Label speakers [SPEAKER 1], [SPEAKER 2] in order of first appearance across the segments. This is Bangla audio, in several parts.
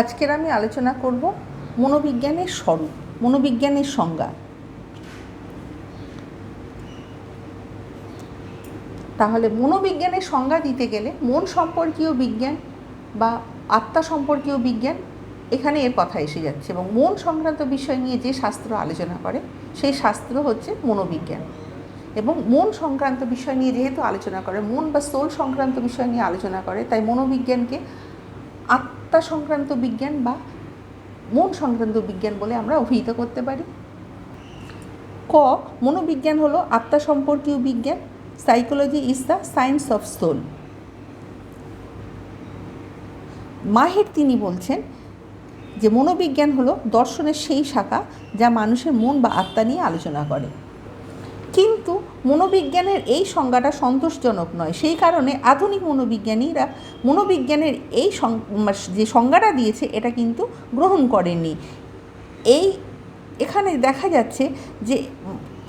[SPEAKER 1] আজকের আমি আলোচনা করব মনোবিজ্ঞানের স্বরূপ, মনোবিজ্ঞানের সংজ্ঞা। তাহলে মনোবিজ্ঞানের সংজ্ঞা দিতে গেলে মন সম্পর্কীয় বিজ্ঞান বা আত্মা সম্পর্কীয় বিজ্ঞান এখানে এর কথা এসে যাচ্ছে এবং মন সংক্রান্ত বিষয় নিয়ে যে শাস্ত্র আলোচনা করে, সেই শাস্ত্র হচ্ছে মনোবিজ্ঞান। এবং মন সংক্রান্ত বিষয় নিয়ে যেহেতু আলোচনা করে, মন বা সোল সংক্রান্ত বিষয় নিয়ে আলোচনা করে, তাই মনোবিজ্ঞানকে আত্মা সংক্রান্ত বিজ্ঞান বা মন সংক্রান্ত বিজ্ঞান বলে আমরা অভিহিত করতে পারি। ক, মনোবিজ্ঞান হলো আত্মা সম্পর্কীয় বিজ্ঞান psychology is the science of soul মাহের তিনি বলছেন যে মনোবিজ্ঞান হলো দর্শনের সেই শাখা যা মানুষের মন বা আত্মা নিয়ে আলোচনা করে। কিন্তু মনোবিজ্ঞানের এই সংজ্ঞাটা সন্তোষজনক নয়। সেই কারণে আধুনিক মনোবিজ্ঞানীরা মনোবিজ্ঞানের এই যে সংজ্ঞাটা দিয়েছে, এটা কিন্তু গ্রহণ করেনি এই এখানে দেখা যাচ্ছে যে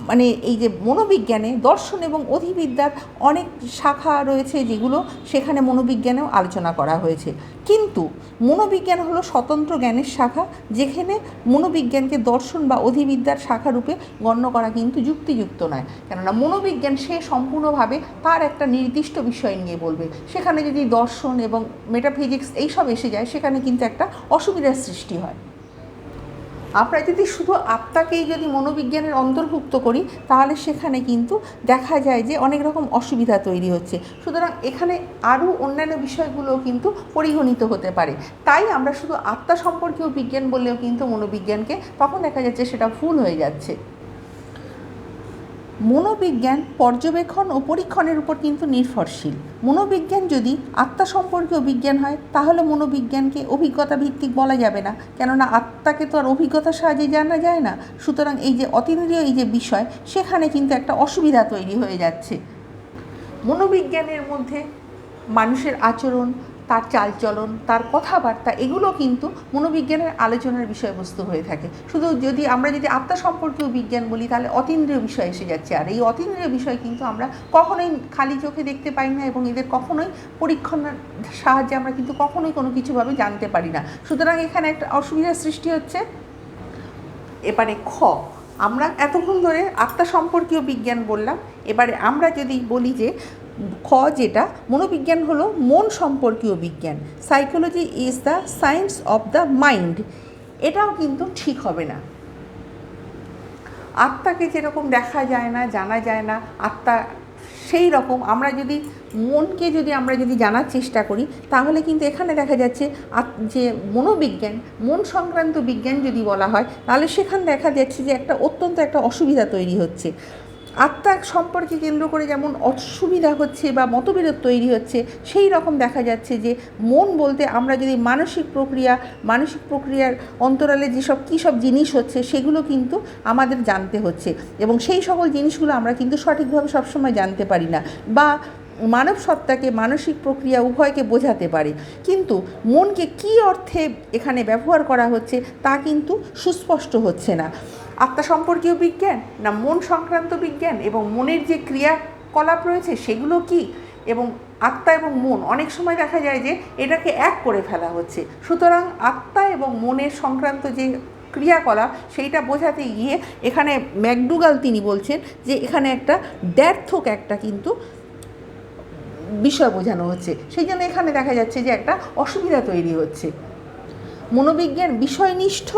[SPEAKER 1] মানে এই যে মনোবিজ্ঞানে দর্শন এবং অধিবিদ্যার অনেক শাখা রয়েছে যেগুলো সেখানে মনোবিজ্ঞানেও আলোচনা করা হয়েছে। কিন্তু মনোবিজ্ঞান হলো স্বতন্ত্র জ্ঞানের শাখা, যেখানে মনোবিজ্ঞানকে দর্শন বা অধিবিদ্যার শাখা রূপে গণ্য করা কিন্তু যুক্তিযুক্ত নয়। কেননা মনোবিজ্ঞান সে সম্পূর্ণভাবে তার একটা নির্দিষ্ট বিষয় নিয়ে বলবে। সেখানে যদি দর্শন এবং মেটাফিজিক্স এইসব এসে যায়, সেখানে কিন্তু একটা অসুবিধার সৃষ্টি হয়। আমরা যদি শুধু আত্মাকেই যদি মনোবিজ্ঞানের অন্তর্ভুক্ত করি, তাহলে সেখানে কিন্তু দেখা যায় যে অনেক রকম অসুবিধা তৈরি হচ্ছে। সুতরাং এখানে আরও অন্যান্য বিষয়গুলোও কিন্তু পরিগণিত হতে পারে। তাই আমরা শুধু আত্মা সম্পর্কেও বিজ্ঞান বললেও কিন্তু মনোবিজ্ঞানকে তখন দেখা যাচ্ছে সেটা ভুল হয়ে যাচ্ছে। মনোবিজ্ঞান পর্যবেক্ষণ ও পরীক্ষণের উপর কিন্তু নির্ভরশীল। মনোবিজ্ঞান যদি আত্মা সম্পর্কীয় বিজ্ঞান হয়, তাহলে মনোবিজ্ঞানকে অভিজ্ঞতা ভিত্তিক বলা যাবে না। কেননা আত্মাকে তো আর অভিজ্ঞতার সাহায্যে জানা যায় না। সুতরাং এই যে অতীন্দ্রিয় এই যে বিষয়, সেখানে কিন্তু একটা অসুবিধা তৈরি হয়ে যাচ্ছে। মনোবিজ্ঞানের মধ্যে মানুষের আচরণ তার চালচলন, তার কথাবার্তা, এগুলো কিন্তু মনোবিজ্ঞানের আলোচনার বিষয়বস্তু হয়ে থাকে। শুধু যদি আমরা যদি আত্মা সম্পর্কীয় বিজ্ঞান বলি, তাহলে অতীন্দ্রিয় বিষয় এসে যাচ্ছে। আর এই অতীন্দ্রিয় বিষয় কিন্তু আমরা কখনোই খালি চোখে দেখতে পাই না এবং এদের কখনোই পরীক্ষণের সাহায্যে আমরা কিন্তু কখনোই কোনো কিছুভাবে জানতে পারি না। সুতরাং এখানে একটা অসুবিধার সৃষ্টি হচ্ছে। এবারে খ, আমরা এতক্ষণ ধরে আত্মা সম্পর্কীয় বিজ্ঞান বললাম। এবারে আমরা যদি বলি যে খ যেটা, মনোবিজ্ঞান হলো মন সম্পর্কীয় বিজ্ঞান। Psychology is the science of the mind এটাও কিন্তু ঠিক হবে না। আত্মাকে যেরকম দেখা যায় না, জানা যায় না, আত্মা সেই রকম। আমরা যদি, মনকে যদি আমরা যদি জানার চেষ্টা করি, তাহলে কিন্তু এখানে দেখা যাচ্ছে যে মনোবিজ্ঞান, মন সংক্রান্ত বিজ্ঞান যদি বলা হয়, তাহলে সেখানে দেখা যাচ্ছে যে একটা অত্যন্ত একটা অসুবিধা তৈরি হচ্ছে। আত্মা সম্পর্কে কেন্দ্র করে যেমন অসুবিধা হচ্ছে বা মতবিরোধ তৈরি হচ্ছে, সেই রকম দেখা যাচ্ছে যে মন বলতে আমরা যদি মানসিক প্রক্রিয়া, মানসিক প্রক্রিয়ার অন্তরালে যেসব কী সব জিনিস হচ্ছে সেগুলো কিন্তু আমাদের জানতে হচ্ছে এবং সেই সকল জিনিসগুলো আমরা কিন্তু সঠিকভাবে সবসময় জানতে পারি না বা মানব সত্তাকে, মানসিক প্রক্রিয়া উভয়কে বোঝাতে পারে। কিন্তু মনকে কী অর্থে এখানে ব্যবহার করা হচ্ছে তা কিন্তু সুস্পষ্ট হচ্ছে না। আত্মা সম্পর্কীয় বিজ্ঞান না মন সংক্রান্ত বিজ্ঞান এবং মনের যে ক্রিয়াকলাপ রয়েছে সেগুলো কি? এবং আত্মা এবং মন, অনেক সময় দেখা যায় যে এটাকে এক করে ফেলা হচ্ছে। সুতরাং আত্মা এবং মনের সংক্রান্ত যে ক্রিয়াকলাপ, সেইটা বোঝাতে গিয়ে এখানে ম্যাকডুগাল তিনি বলছেন যে এখানে একটা দ্ব্যর্থক একটা কিন্তু বিষয় বোঝানো হচ্ছে। সেই জন্য এখানে দেখা যাচ্ছে যে একটা অসুবিধা তৈরি হচ্ছে। মনোবিজ্ঞান বিষয়নিষ্ঠ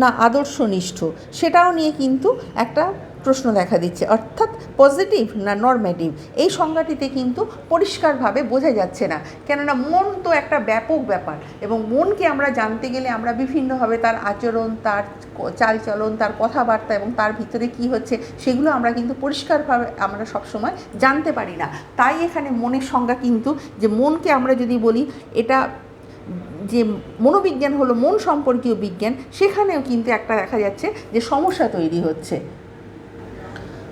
[SPEAKER 1] না আদর্শনিষ্ঠ? সেটাও নিয়ে কিন্তু একটা প্রশ্ন দেখা দিচ্ছে। অর্থাৎ পজিটিভ না নর্মেটিভ এই সংজ্ঞাটিতে কিন্তু পরিষ্কারভাবে বোঝা যাচ্ছে না। কেননা মন তো একটা ব্যাপক ব্যাপার এবং মনকে আমরা জানতে গেলে আমরা বিভিন্নভাবে তার আচরণ, তার চালচলন, তার কথাবার্তা এবং তার ভিতরে কি হচ্ছে সেগুলো আমরা কিন্তু পরিষ্কারভাবে আমরা সবসময় জানতে পারি না। তাই এখানে মনের সংজ্ঞা কিন্তু যে মনকে আমরা যদি বলি, এটা যে মনোবিজ্ঞান হলো মন সম্পর্কীয় বিজ্ঞান, সেখানেও কিন্তু একটা দেখা যাচ্ছে যে সমস্যা তৈরি হচ্ছে।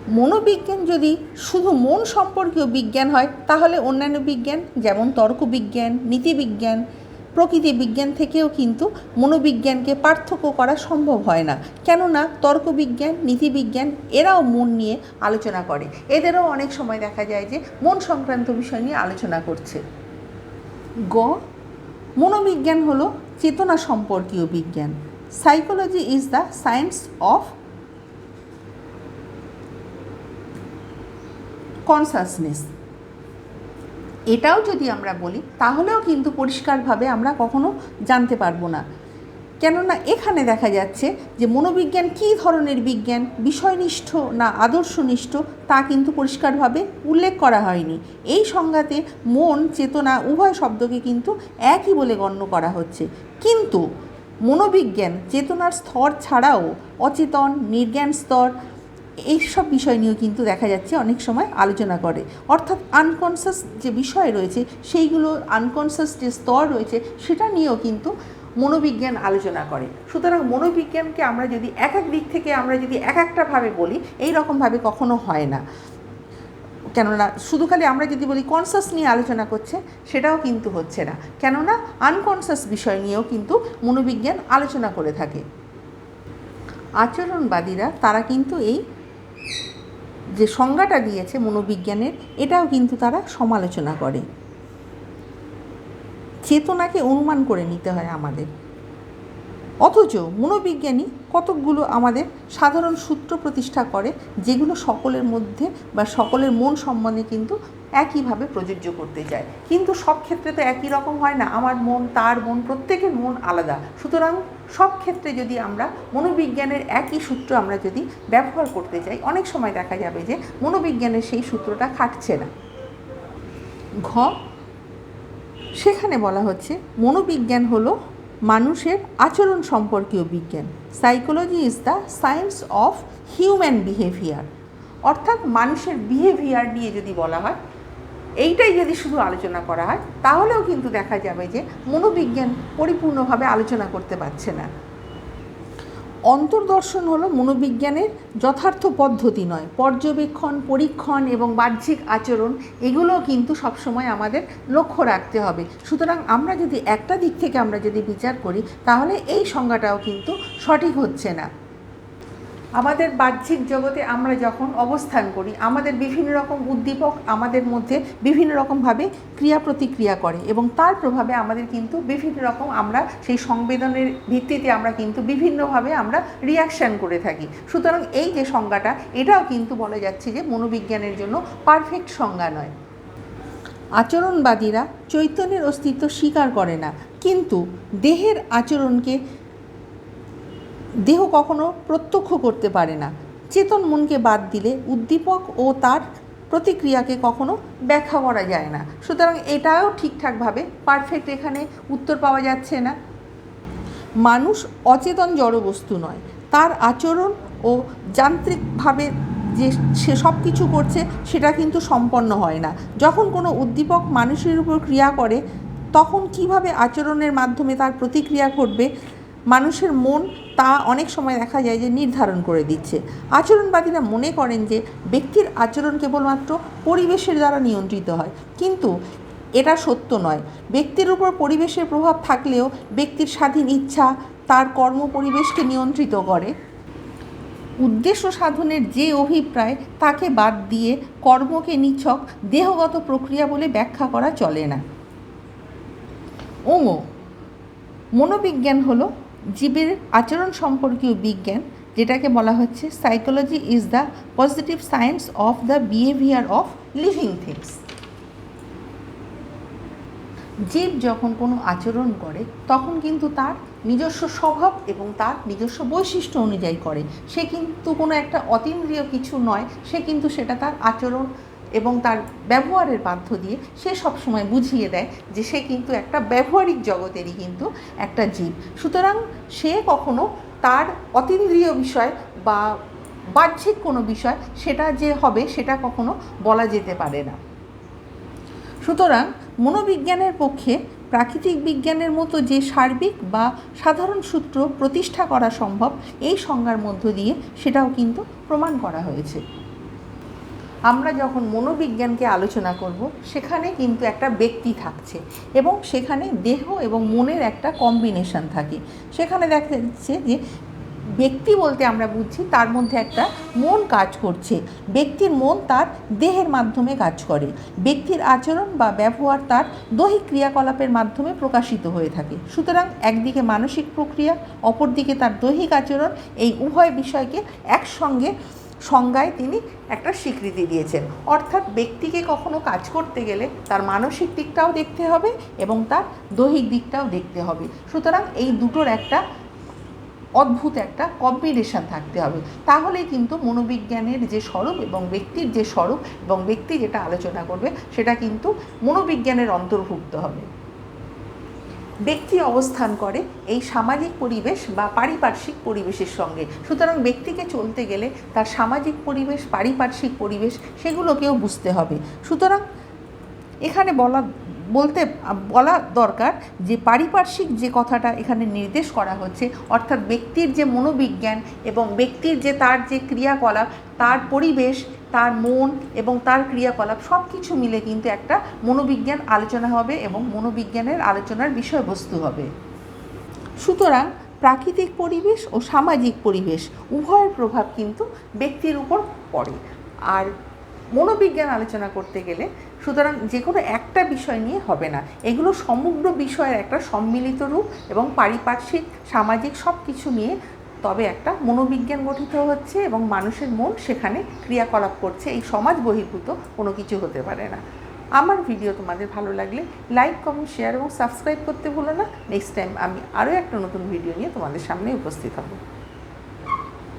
[SPEAKER 1] মনোবিজ্ঞান যদি শুধু মন সম্পর্কীয় বিজ্ঞান হয়, তাহলে অন্যান্য বিজ্ঞান যেমন তর্কবিজ্ঞান, নীতিবিজ্ঞান, প্রকৃতি বিজ্ঞান থেকেও কিন্তু মনোবিজ্ঞানকে পার্থক্য করা সম্ভব হয় না। কেননা তর্কবিজ্ঞান, নীতিবিজ্ঞান এরাও মন নিয়ে আলোচনা করে। এদেরও অনেক সময় দেখা যায় যে মন সংক্রান্ত বিষয় নিয়ে আলোচনা করছে। গ মনোবিজ্ঞান হলো চেতনা সম্পর্কীয় বিজ্ঞান। Psychology is the science of consciousness এটাও যদি আমরা বলি, তাহলেও কিন্তু পরিষ্কারভাবে আমরা কখনো জানতে পারব না। কেননা এখানে দেখা যাচ্ছে যে মনোবিজ্ঞান কী ধরনের বিজ্ঞান, বিষয়নিষ্ঠ না আদর্শনিষ্ঠ, তা কিন্তু পরিষ্কারভাবে উল্লেখ করা হয়নি। এই সংজ্ঞাতে মন, চেতনা, উভয় শব্দকে কিন্তু একই বলে গণ্য করা হচ্ছে। কিন্তু মনোবিজ্ঞান, চেতনার স্তর ছাড়াও অচেতন, নির্জ্ঞান স্তর, এইসব বিষয় নিয়েও কিন্তু দেখা যাচ্ছে অনেক সময় আলোচনা করে। অর্থাৎ আনকনসাস যে বিষয় রয়েছে, সেইগুলো আনকনসাস যে স্তর রয়েছে, সেটা নিয়েও কিন্তু মনোবিজ্ঞান আলোচনা করে। সুতরাং মনোবিজ্ঞানকে আমরা যদি এক এক দিক থেকে আমরা যদি এক একটাভাবে বলি, এই রকমভাবে কখনো হয় না। কেননা শুধু খালি আমরা যদি বলি কনসাস নিয়ে আলোচনা করছে, সেটাও কিন্তু হচ্ছে না। কেননা আনকনসাস বিষয় নিয়েও কিন্তু মনোবিজ্ঞান আলোচনা করে থাকে। আচরণবাদীরা, তারা কিন্তু এই যে সংজ্ঞাটা দিয়েছে মনোবিজ্ঞানের, এটাও কিন্তু তারা সমালোচনা করে। চেতনাকে অনুমান করে নিতে হয় আমাদের। অথচ মনোবিজ্ঞানী কতকগুলো আমাদের সাধারণ সূত্র প্রতিষ্ঠা করে, যেগুলো সকলের মধ্যে বা সকলের মন সম্বন্ধে কিন্তু একইভাবে প্রযোজ্য করতে চায়। কিন্তু সব ক্ষেত্রে তো একই রকম হয় না। আমার মন, তার মন, প্রত্যেকের মন আলাদা। সুতরাং সব ক্ষেত্রে যদি আমরা মনোবিজ্ঞানের একই সূত্র আমরা যদি ব্যবহার করতে চাই, অনেক সময় দেখা যাবে যে মনোবিজ্ঞানের সেই সূত্রটা খাটছে না। ঘ সেখানে বলা হচ্ছে, মনোবিজ্ঞান হল মানুষের আচরণ সম্পর্কীয় বিজ্ঞান। Psychology is the science of human behaviour অর্থাৎ মানুষের বিহেভিয়ার নিয়ে যদি বলা হয়, এইটাই যদি শুধু আলোচনা করা হয়, তাহলেও কিন্তু দেখা যাবে যে মনোবিজ্ঞান পরিপূর্ণভাবে আলোচনা করতে পারছে না। অন্তর্দর্শন হলো মনোবিজ্ঞানের যথার্থ পদ্ধতি নয়। পর্যবেক্ষণ, পরীক্ষণ এবং বাহ্যিক আচরণ এগুলো কিন্তু সবসময় আমাদের লক্ষ্য রাখতে হবে। সুতরাং আমরা যদি একটা দিক থেকে আমরা যদি বিচার করি, তাহলে এই সংজ্ঞাটাও কিন্তু সঠিক হচ্ছে না। আমাদের বাহ্যিক জগতে আমরা যখন অবস্থান করি, আমাদের বিভিন্ন রকম উদ্দীপক আমাদের মধ্যে বিভিন্ন রকমভাবে ক্রিয়া প্রতিক্রিয়া করে এবং তার প্রভাবে আমাদের কিন্তু বিভিন্ন রকম আমরা সেই সংবেদনের ভিত্তিতে আমরা কিন্তু বিভিন্নভাবে আমরা রিয়াকশান করে থাকি। সুতরাং এই যে সংজ্ঞাটা, এটাও কিন্তু বলা যাচ্ছে যে মনোবিজ্ঞানের জন্য পারফেক্ট সংজ্ঞা নয়। আচরণবাদীরা চৈতন্যের অস্তিত্ব স্বীকার করে না, কিন্তু দেহের আচরণকে দেহ কখনো প্রত্যক্ষ করতে পারে না। চেতন মনকে বাদ দিলে উদ্দীপক ও তার প্রতিক্রিয়াকে কখনো ব্যাখ্যা করা যায় না। সুতরাং এটাও ঠিকঠাকভাবে পারফেক্ট এখানে উত্তর পাওয়া যাচ্ছে না। মানুষ অচেতন জড়বস্তু নয়। তার আচরণ ও যান্ত্রিকভাবে যে সে সব কিছু করছে, সেটা কিন্তু সম্পন্ন হয় না। যখন কোনো উদ্দীপক মানুষের উপর ক্রিয়া করে, তখন কীভাবে আচরণের মাধ্যমে তার প্রতিক্রিয়া ঘটবে? মানুষের মন তা অনেক সময় দেখা যায় যে নির্ধারণ করে দিচ্ছে। আচরণবাদীরা মনে করেন যে ব্যক্তির আচরণ কেবলমাত্র পরিবেশের দ্বারা নিয়ন্ত্রিত হয়। কিন্তু এটা সত্য নয়। ব্যক্তির উপর পরিবেশের প্রভাব থাকলেও ব্যক্তির স্বাধীন ইচ্ছা তার কর্ম পরিবেশকে নিয়ন্ত্রিত করে। উদ্দেশ্য সাধনের যে অভিপ্রায় তাকে বাদ দিয়ে কর্মকে নিছক, দেহগত প্রক্রিয়া বলে ব্যাখ্যা করা চলে না। ওমো মনোবিজ্ঞান হলো জীবের আচরণ সম্পর্কীয় বিজ্ঞান, যেটাকে বলা হচ্ছে psychology is the positive science of the behaviour of living things জীব যখন কোনো আচরণ করে, তখন কিন্তু তার নিজস্ব স্বভাব এবং তার নিজস্ব বৈশিষ্ট্য অনুযায়ী করে। সে কিন্তু কোনো একটা অতীন্দ্রিয় কিছু নয়, সে কিন্তু সেটা তার আচরণ এবং তার ব্যবহারের বাধ্য দিয়ে সে সবসময় বুঝিয়ে দেয় যে সে কিন্তু একটা ব্যবহারিক জগতেরই কিন্তু একটা জীব। সুতরাং সে কখনো তার অতীন্দ্রিয় বিষয় বা বাহ্যিক কোনো বিষয় সেটা যে হবে সেটা কখনো বলা যেতে পারে না। সুতরাং মনোবিজ্ঞানের পক্ষে প্রাকৃতিক বিজ্ঞানের মতো যে সার্বিক বা সাধারণ সূত্র প্রতিষ্ঠা করা সম্ভব, এই সংজ্ঞার মধ্য দিয়ে সেটাও কিন্তু প্রমাণ করা হয়েছে। আমরা যখন মনোবিজ্ঞানকে আলোচনা করব, সেখানে কিন্তু একটা ব্যক্তি থাকছে এবং সেখানে দেহ এবং মনের একটা কম্বিনেশন থাকে। সেখানে দেখা যাচ্ছে যে ব্যক্তি বলতে আমরা বুঝছি, তার মধ্যে একটা মন কাজ করছে। ব্যক্তির মন তার দেহের মাধ্যমে কাজ করে। ব্যক্তির আচরণ বা ব্যবহার তার দৈহিক ক্রিয়াকলাপের মাধ্যমে প্রকাশিত হয়ে থাকে। সুতরাং একদিকে মানসিক প্রক্রিয়া, অপরদিকে তার দৈহিক আচরণ, এই উভয় বিষয়কে একসঙ্গে সংজ্ঞায় তিনি একটা স্বীকৃতি দিয়েছেন। অর্থাৎ ব্যক্তিকে কখনো কাজ করতে গেলে তার মানসিক দিকটাও দেখতে হবে এবং তার দৈহিক দিকটাও দেখতে হবে। সুতরাং এই দুটোর একটা অদ্ভুত একটা কম্বিনেশন থাকতে হবে। তাহলেই কিন্তু মনোবিজ্ঞানের যে স্বরূপ এবং ব্যক্তির যে স্বরূপ এবং ব্যক্তি যেটা আলোচনা করবে, সেটা কিন্তু মনোবিজ্ঞানের অন্তর্ভুক্ত হবে। ব্যক্তি অবস্থান করে এই সামাজিক পরিবেশ বা পারিপার্শ্বিক পরিবেশের সঙ্গে। সুতরাং ব্যক্তিকে চলতে গেলে তার সামাজিক পরিবেশ, পারিপার্শ্বিক পরিবেশ সেগুলোকেও বুঝতে হবে। সুতরাং এখানে বলা, বলতে, বলা দরকার যে পারিপার্শ্বিক যে কথাটা এখানে নির্দেশ করা হচ্ছে, অর্থাৎ ব্যক্তির যে মনোবিজ্ঞান এবং ব্যক্তির যে তার যে ক্রিয়াকলাপ, তার পরিবেশ তার মন এবং তার ক্রিয়াকলাপ সব কিছু মিলে কিন্তু একটা মনোবিজ্ঞান আলোচনা হবে এবং মনোবিজ্ঞানের আলোচনার বিষয়বস্তু হবে। সুতরাং প্রাকৃতিক পরিবেশ ও সামাজিক পরিবেশ উভয়ের প্রভাব কিন্তু ব্যক্তির উপর পড়ে। আর মনোবিজ্ঞান আলোচনা করতে গেলে সুতরাং যে কোনো একটা বিষয় নিয়ে হবে না। এগুলো সমগ্র বিষয়ের একটা সম্মিলিত রূপ এবং পারিপার্শ্বিক, সামাজিক সব কিছু নিয়ে তবে একটা মনোবিজ্ঞান গঠিত হচ্ছে এবং মানুষের মন সেখানে ক্রিয়াকলাপ করছে। এই সমাজ বহির্ভূত কোনো কিছু হতে পারে না। আমার ভিডিও তোমাদের ভালো লাগলে লাইক, কমেন্ট, শেয়ার এবং সাবস্ক্রাইব করতে ভুলো না। নেক্সট টাইম আমি আরও একটা নতুন ভিডিও নিয়ে তোমাদের সামনে উপস্থিত হব।